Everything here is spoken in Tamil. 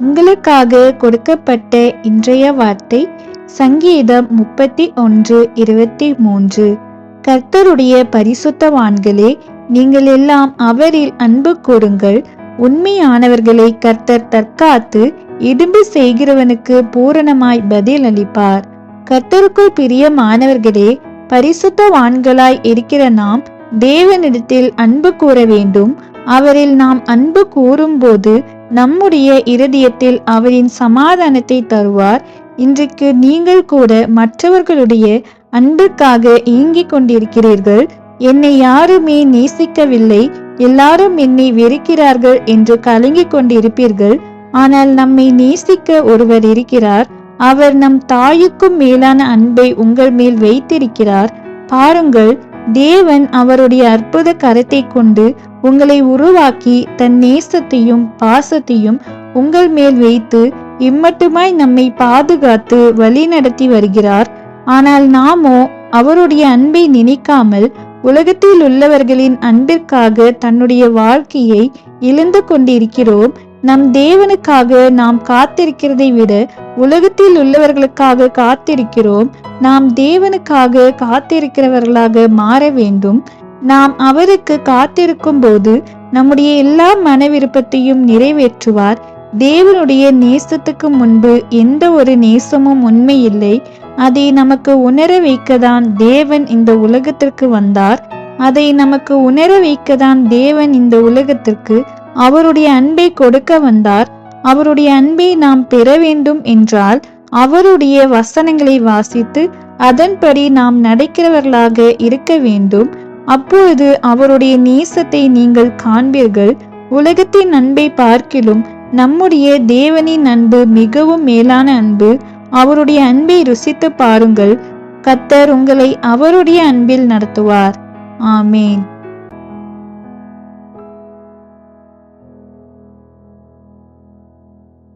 உங்களுக்காக கொடுக்கப்பட்ட இன்றைய வார்த்தை சங்கீதம் முப்பத்தி ஒன்று இருபத்தி மூன்று. கர்த்தருடைய பரிசுத்தவான்களே நீங்கள் எல்லாம் அவரில் அன்பு கூறுங்கள். உண்மையானவர்களை கர்த்தர் தற்காத்து இடும்பு செய்கிறவனுக்கு பூரணமாய் பதில் அளிப்பார் கர்த்தருக்குள் பிரியமானவர்களே பரிசுத்தவான்களாய் இருக்கிற நாம் தேவனிடத்தில் அன்பு கூற வேண்டும். அவரில் நாம் அன்பு கூறும்போது நம்முடைய இருதயத்தில் அவரின் சமாதானத்தை தருவார். இன்றைக்கு நீங்கள் கூட மற்றவர்களுடைய அன்புக்காக இயங்கிக் கொண்டிருக்கிறீர்கள். என்னை யாருமே நேசிக்கவில்லை. எல்லாரும் என்னை வெறுக்கிறார்கள் என்று கலங்கிக் கொண்டிருப்பீர்கள். ஆனால் நம்மை நேசிக்க ஒருவர் இருக்கிறார். அவர் நம் தாயுக்கும் மேலான அன்பை உங்கள் மேல் வைத்திருக்கிறார். பாருங்கள் தேவன் அவருடைய அற்புத கரத்தை கொண்டு உங்களை உருவாக்கி தன் நேசத்தையும் பாசத்தையும் உங்கள் மேல் வைத்து இம்மட்டுமாய் நம்மை பாதுகாத்து வழி நடத்தி வருகிறார். ஆனால் நாமோ அவருடைய அன்பை நினைக்காமல் உலகத்தில் உள்ளவர்களின் அன்பிற்காக தன்னுடைய வாழ்க்கையை இழந்து கொண்டிருக்கிறோம். நம் தேவனுக்காக நாம் காத்திருக்கிறதை விட உலகத்தில் உள்ளவர்களுக்காக காத்திருக்கிறோம். நாம் தேவனுக்காக காத்திருக்கிறவர்களாக மாற வேண்டும். நாம் அவருக்கு காத்திருக்கும் போது நம்முடைய எல்லா மன விருப்பத்தையும் நிறைவேற்றுவார். தேவனுடைய நேசத்துக்கு முன்பு எந்த ஒரு நேசமும் உண்மை இல்லை அதை நமக்கு உணர வைக்கதான் தேவன் இந்த உலகத்திற்கு வந்தார். அதை நமக்கு உணர வைக்கதான் தேவன் இந்த உலகத்திற்கு அவருடைய அன்பை கொடுக்க வந்தார். அவருடைய அன்பை நாம் பெற வேண்டும் என்றால் அவருடைய வசனங்களை வாசித்து அதன்படி நாம் நடக்கிறவர்களாக இருக்க வேண்டும். அப்பொழுது அவருடைய நேசத்தை நீங்கள் காண்பீர்கள். உலகத்தின் அன்பை பார்க்கிலும் நம்முடைய தேவனின் அன்பு மிகவும் மேலான அன்பு. அவருடைய அன்பை ருசித்து பாருங்கள். கத்தர் உங்களை அவருடைய அன்பில் நடத்துவார். ஆமேன்.